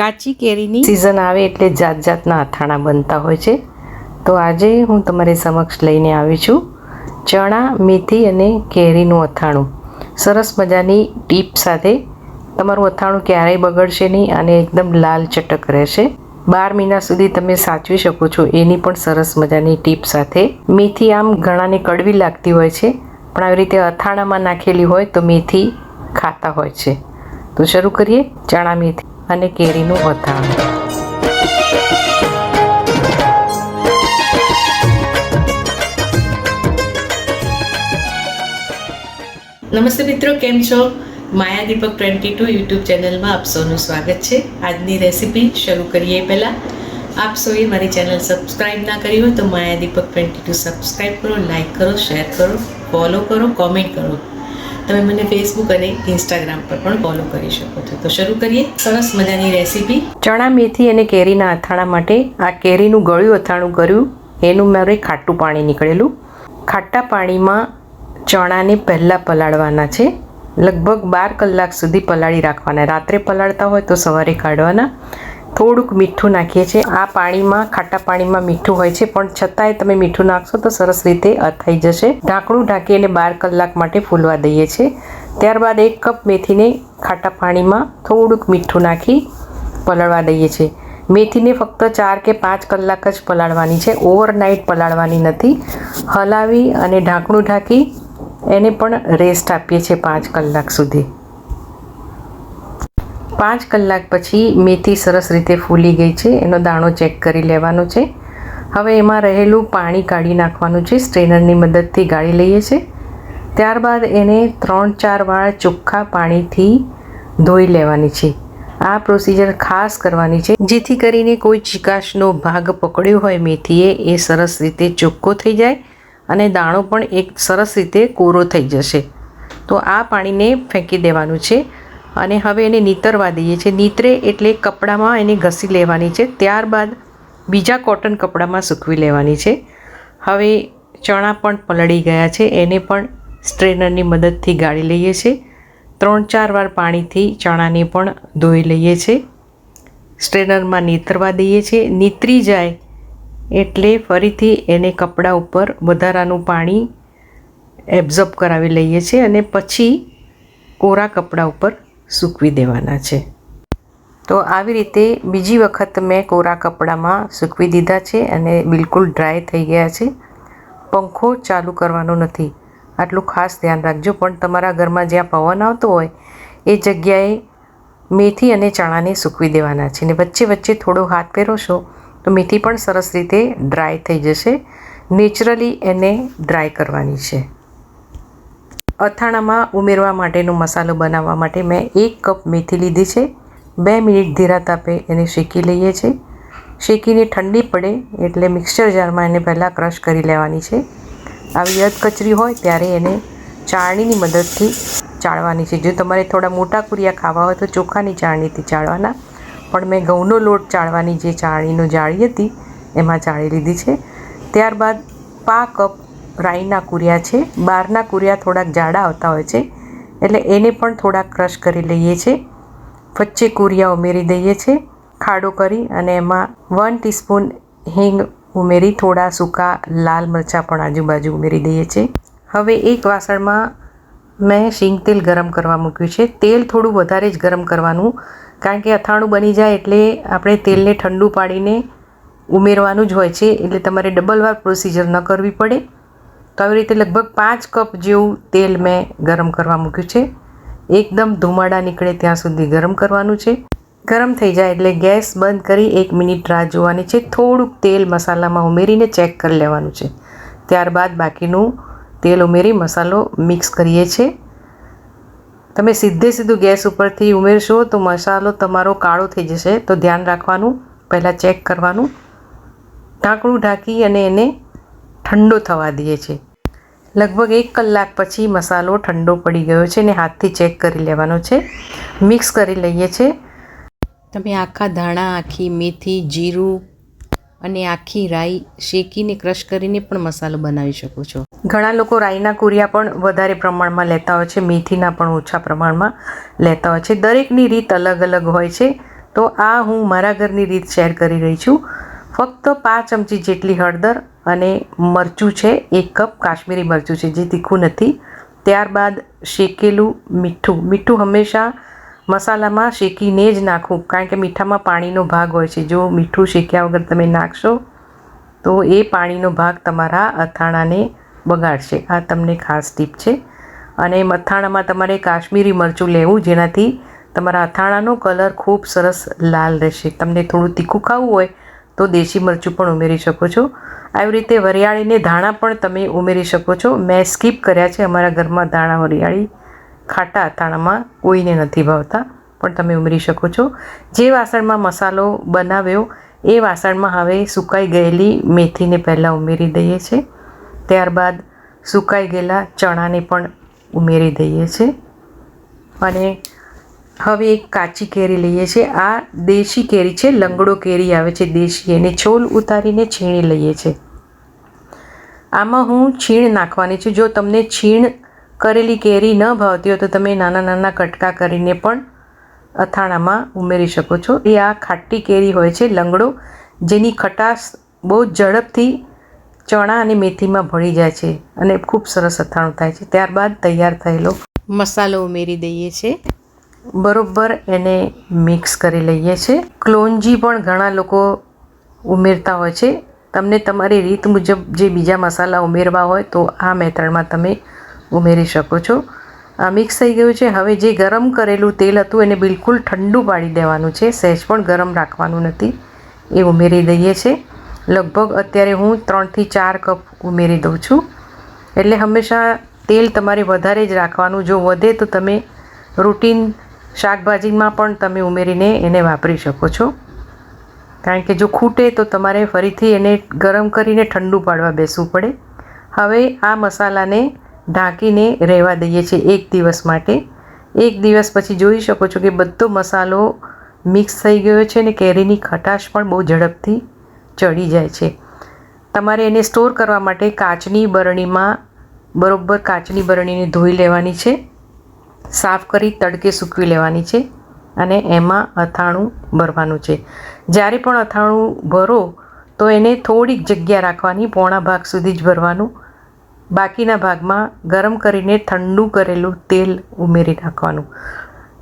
કાચી કેરીની સિઝન આવે એટલે જાત જાતના અથાણા બનતા હોય છે. તો આજે હું તમારી સમક્ષ લઈને આવી છું. ચણા, મેથી અને કેરીનું અથાણું. સરસ મજાની ટીપ સાથે. તમારું અથાણું ક્યારેય બગડશે નહીં અને એકદમ લાલ ચટક રહેશે. બાર મહિના સુધી તમે સાચવી શકો છો એની પણ સરસ મજાની ટીપ સાથે. મેથી આમ ઘણાને કડવી લાગતી હોય છે, પણ આવી રીતે અથાણામાં નાખેલી હોય તો મેથી ખાતા હોય છે. તો શરૂ કરીએ ચણા, મેથી. અને કેરીનું અથાણું નમસ્તે મિત્રો, કેમ છો? Maya Deepak twenty two YouTube ચેનલમાં આપ સૌનું સ્વાગત છે. આજની રેસીપી શરૂ કરીએ પહેલાં. આપ સૌએ મારી ચેનલ સબસ્ક્રાઇબ ના કરી હોય તો Maya Deepak twenty two subscribe કરો, લાઇક કરો, શેર કરો, ફોલો કરો, કોમેન્ટ કરો. તમે મને ફેસબુક અને ઇન્સ્ટાગ્રામ પર પણ ફોલો કરી શકો છો. તો શરૂ કરીએ. સરસ મજાની રેસીપી ચણા, મેથી અને કેરીના અથાણા માટે આ કેરીનું ગળ્યું અથાણું કર્યું. એનું મારે ખાટું પાણી નીકળેલું. ખાટા પાણીમાં ચણાને પહેલાં પલાળવાના છે. લગભગ બાર કલાક સુધી પલાળી રાખવાના. રાત્રે પલાળતા હોય તો સવારે કાઢવાના. થોડુંક મીઠું નાખીએ છીએ. આ પાણીમાં, ખાટા પાણીમાં મીઠું હોય છે, પણ છતાંય તમે મીઠું નાખશો તો સરસ રીતે અથાઈ જશે. ઢાંકણું ઢાંકી અને બાર કલાક માટે ફૂલવા દઈએ છીએ. ત્યારબાદ એક કપ મેથીને ખાટા પાણીમાં થોડુંક મીઠું નાખી પલાળવા દઈએ છીએ. મેથીને ફક્ત ચાર કે પાંચ કલાક જ પલાળવાની છે. ઓવરનાઇટ પલાળવાની નથી. હલાવી અને ઢાંકણું ઢાંકી એને પણ રેસ્ટ આપીએ છીએ પાંચ કલાક સુધી. પાંચ કલાક પછી મેથી સરસ રીતે ફૂલી ગઈ છે. એનો દાણો ચેક કરી લેવાનો છે. હવે એમાં રહેલું પાણી કાઢી નાખવાનું છે. સ્ટ્રેનરની મદદથી ગાળી લઈએ છીએ ત્યારબાદ એને ત્રણ ચાર વાર ચોખ્ખા પાણીથી ધોઈ લેવાની છે. આ પ્રોસિજર ખાસ કરવાની છે. જેથી કરીને કોઈ ચિકાશનો ભાગ પકડ્યો હોય મેથીએ, એ સરસ રીતે ચોખ્ખો થઈ જાય અને દાણો પણ એક સરસ રીતે કોરો થઈ જશે. તો આ પાણીને ફેંકી દેવાનું છે. અને હવે એને નીતરવા દઈએ છીએ. નીતરે એટલે કપડામાં એને ઘસી લેવાની છે. ત્યારબાદ બીજા કોટન કપડામાં સૂકવી લેવાની છે. હવે ચણા પણ પલળી ગયા છે. એને પણ સ્ટ્રેનરની મદદથી ગાળી લઈએ છીએ. ત્રણ ચાર વાર પાણીથી ચણાને પણ ધોઈ લઈએ છીએ. સ્ટ્રેનરમાં નીતરવા દઈએ છીએ. નીતરી જાય એટલે ફરીથી એને કપડા ઉપર વધારાનું પાણી એબ્ઝોર્બ કરાવી લઈએ છીએ અને પછી કોરા કપડા ઉપર સૂકવી દેવાના છે. તો આવી રીતે બીજી વખત મેં કોરા કપડામાં સૂકવી દીધા છે અને બિલકુલ ડ્રાય થઈ ગયા છે. પંખો ચાલુ કરવાનો નથી. આટલું ખાસ ધ્યાન રાખજો. પણ તમારા ઘરમાં જ્યાં પવન આવતો હોય, એ જગ્યાએ મેથી અને ચણાને સૂકવી દેવાના છે. ને વચ્ચે વચ્ચે થોડો હાથ પહેરોશો તો મેથી પણ સરસ રીતે ડ્રાય થઈ જશે. નેચરલી એને ડ્રાય કરવાની છે. અથાણામાં ઉમેરવા માટેનો મસાલો બનાવવા માટે મેં એક કપ મેથી લીધી છે. બે મિનિટ ધીરા તાપે એને શેકી લઈએ છીએ. શેકીને ઠંડી પડે એટલે મિક્સર જારમાં એને પહેલાં ક્રશ કરી લેવાની છે. આવી અધકચરી હોય ત્યારે એને ચાળણીની મદદથી ચાળવાની છે. જો તમારે થોડા મોટા કુરિયા ખાવા હોય તો ચોખાની ચાળણીથી ચાળવાના. પણ મેં ઘઉંનો લોટ ચાળવાની જે ચાળણીનો જાળી હતી, એમાં ચાળી લીધી છે. ત્યારબાદ પા કપ રાઈના કુરિયા છે. બહારના કુરિયા થોડાક જાડા આવતા હોય છે. એટલે એને પણ થોડાક ક્રશ કરી લઈએ છીએ વચ્ચે કુરિયા ઉમેરી દઈએ છીએ ખાડો કરી અને એમાં વન ટીસ્પૂન હિંગ ઉમેરી થોડા સૂકા લાલ મરચાં પણ આજુબાજુ ઉમેરી દઈએ છીએ હવે એક વાસણમાં મેં શીંગ તેલ ગરમ કરવા મૂક્યું છે. તેલ થોડું વધારે જ ગરમ કરવાનું, કારણ કે અથાણું બની જાય એટલે આપણે તેલને ઠંડુ પાડીને ઉમેરવાનું જ હોય છે. એટલે તમારે ડબલ વાર પ્રોસિજર ન કરવી પડે. તો આવી રીતે લગભગ પાંચ કપ જેવું તેલ મેં ગરમ કરવા મૂક્યું છે. એકદમ ધુમાડા નીકળે ત્યાં સુધી ગરમ કરવાનું છે. ગરમ થઈ જાય એટલે ગેસ બંધ કરી એક મિનિટ રાહ જોવાની છે. થોડુંક તેલ મસાલામાં ઉમેરીને ચેક કરી લેવાનું છે. ત્યારબાદ બાકીનું તેલ ઉમેરી મસાલો મિક્સ કરીએ છીએ તમે સીધે સીધું ગેસ ઉપરથી ઉમેરશો તો મસાલો તમારો કાળો થઈ જશે. તો ધ્યાન રાખવાનું, પહેલાં ચેક કરવાનું. ઢાંકણું ઢાંકી અને એને ઠંડો થવા દઈએ છીએ. લગભગ એક કલાક પછી મસાલો ઠંડો પડી ગયો છે ને હાથથી ચેક કરી લેવાનો છે. મિક્સ કરી લઈએ છીએ તમે આખા ધાણા આખી મેથી જીરું અને આખી રાઈ શેકીને ક્રશ કરીને પણ મસાલો બનાવી શકો છો. ઘણા લોકો રાઈના કુરિયા પણ વધારે પ્રમાણમાં લેતા હોય છે મેથીના પણ ઓછા પ્રમાણમાં લેતા હોય છે. દરેકની રીત અલગ અલગ હોય છે. તો આ હું મારા ઘરની રીત શેર કરી રહી છું. ફક્ત પાંચ ચમચી જેટલી હળદર અને મરચું છે, એક કપ કાશ્મીરી મરચું છે, જે તીખું નથી. ત્યારબાદ શેકેલું મીઠું. મીઠું હંમેશા મસાલામાં શેકીને જ નાખવું, કારણ કે મીઠામાં પાણીનો ભાગ હોય છે. જો મીઠું શેક્યા વગર તમે નાખશો, તો એ પાણીનો ભાગ તમારા અથાણાને બગાડશે. આ તમને ખાસ ટીપ છે. અને અથાણામાં તમારે કાશ્મીરી મરચું લેવું, જેનાથી તમારા અથાણાનો કલર ખૂબ સરસ લાલ રહેશે. તમને થોડું તીખું ખાવું હોય, તો દેશી મરચું પણ ઉમેરી શકો છો. આવી રીતે વરિયાળીને ધાણા પણ તમે ઉમેરી શકો છો. મેં સ્કીપ કર્યા છે. અમારા ઘરમાં ધાણા વરિયાળી ખાટા અથાણામાં કોઈને નથી ભાવતા, પણ તમે ઉમેરી શકો છો. જે વાસણમાં મસાલો બનાવ્યો, એ વાસણમાં હવે સુકાઈ ગયેલી મેથીને પહેલાં ઉમેરી દઈએ છીએ. ત્યારબાદ સુકાઈ ગયેલા ચણાને પણ ઉમેરી દઈએ છીએ. અને હવે એક કાચી કેરી લઈએ છીએ. આ દેશી કેરી છે, લંગડો કેરી આવે છે દેશી. એને છોલ ઉતારીને છીણી લઈએ છીએ. આમાં હું છીણ નાખવાની છું. જો તમને છીણ કરેલી કેરી ન ભાવતી હોય તો તમે નાના નાના કટકા કરીને પણ અથાણામાં ઉમેરી શકો છો. એ આ ખાટી કેરી હોય છે, લંગડો, જેની ખટાશ બહુ ઝડપથી ચણા અને મેથીમાં ભળી જાય છે અને ખૂબ સરસ અથાણું થાય છે. ત્યારબાદ તૈયાર થયેલો મસાલો ઉમેરી દઈએ છીએ. બરોબર એને મિક્સ કરી લઈએ છીએ ક્લોંજી પણ ઘણા લોકો ઉમેરતા હોય છે. તમને તમારી રીત મુજબ જે બીજા મસાલા ઉમેરવા હોય તો આ મેથડમાં તમે ઉમેરી શકો છો. આ મિક્સ થઈ ગયું છે. હવે જે ગરમ કરેલું તેલ હતું એને બિલકુલ ઠંડુ પાડી દેવાનું છે. સહેજ પણ ગરમ રાખવાનું નથી. એ ઉમેરી દઈએ છીએ લગભગ અત્યારે હું ત્રણથી ચાર કપ ઉમેરી દઉં છું. એટલે હંમેશા તેલ તમારે વધારે જ રાખવાનું. જો વધે તો તમે રૂટીન શાકભાજીમાં પણ તમે ઉમેરીને એને વાપરી શકો છો. કારણ કે જો ખૂટે તો તમારે ફરીથી એને ગરમ કરીને ઠંડુ પાડવા બેસવું પડે. હવે આ મસાલાને ઢાંકીને રહેવા દઈએ છીએ એક દિવસ માટે. એક દિવસ પછી જોઈ શકો છો કે બધો મસાલો મિક્સ થઈ ગયો છે ને કેરીની ખટાશ પણ બહુ ઝડપથી ચડી જાય છે. તમારે એને સ્ટોર કરવા માટે કાચની બરણીમાં બરોબર કાચની બરણીને ધોઈ લેવાની છે. સાફ કરી તડકે સૂકવી લેવાની છે અને એમાં અથાણું ભરવાનું છે. જ્યારે પણ અથાણું ભરો, તો એને થોડીક જગ્યા રાખવાની, પોણા ભાગ સુધી જ ભરવાનું. બાકીના ભાગમાં ગરમ કરીને ઠંડુ કરેલું તેલ ઉમેરી નાખવાનું.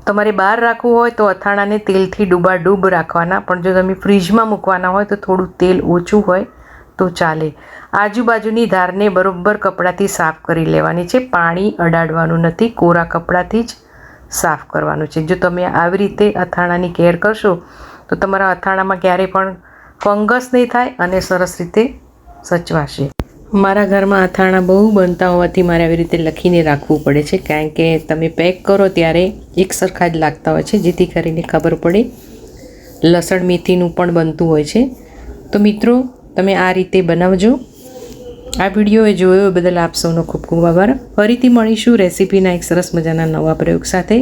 તમારે બહાર રાખવું હોય તો અથાણાને તેલથી ડૂબાડૂબ રાખવાના, પણ જો તમે ફ્રીજમાં મૂકવાના હોય તો થોડું તેલ ઓછું હોય. તો ચાલે. આજુબાજુની ધારને બરોબર કપડાથી સાફ કરી લેવાની છે. પાણી અડાડવાનું નથી. કોરા કપડાથી જ સાફ કરવાનું છે. જો તમે આવી રીતે અથાણાની કેર કરશો, તો તમારા અથાણામાં ક્યારેય પણ ફંગસ નહીં થાય અને સરસ રીતે સચવાશે. મારા ઘરમાં અથાણા બહુ બનતા હોવાથી મારે આવી રીતે લખીને રાખવું પડે છે. કારણ કે તમે પેક કરો ત્યારે એક સરખા જ લાગતા હોય છે. જેથી કરીને ખબર પડે, લસણ મેથીનું પણ બનતું હોય છે. તો મિત્રો તમે આ રીતે બનાવજો. આ વીડિયો એ જોયો બદલ આપ ખૂબ ખૂબ આભાર. ફરીથી મળીશું રેસીપીના એક સરસ મજાના નવા પ્રયોગ સાથે.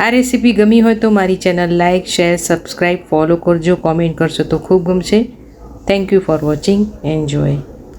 આ રેસીપી ગમી હોય તો મારી channel like share subscribe follow કરજો, કોમેન્ટ કરશો તો ખૂબ ગમશે. Thank you for watching enjoy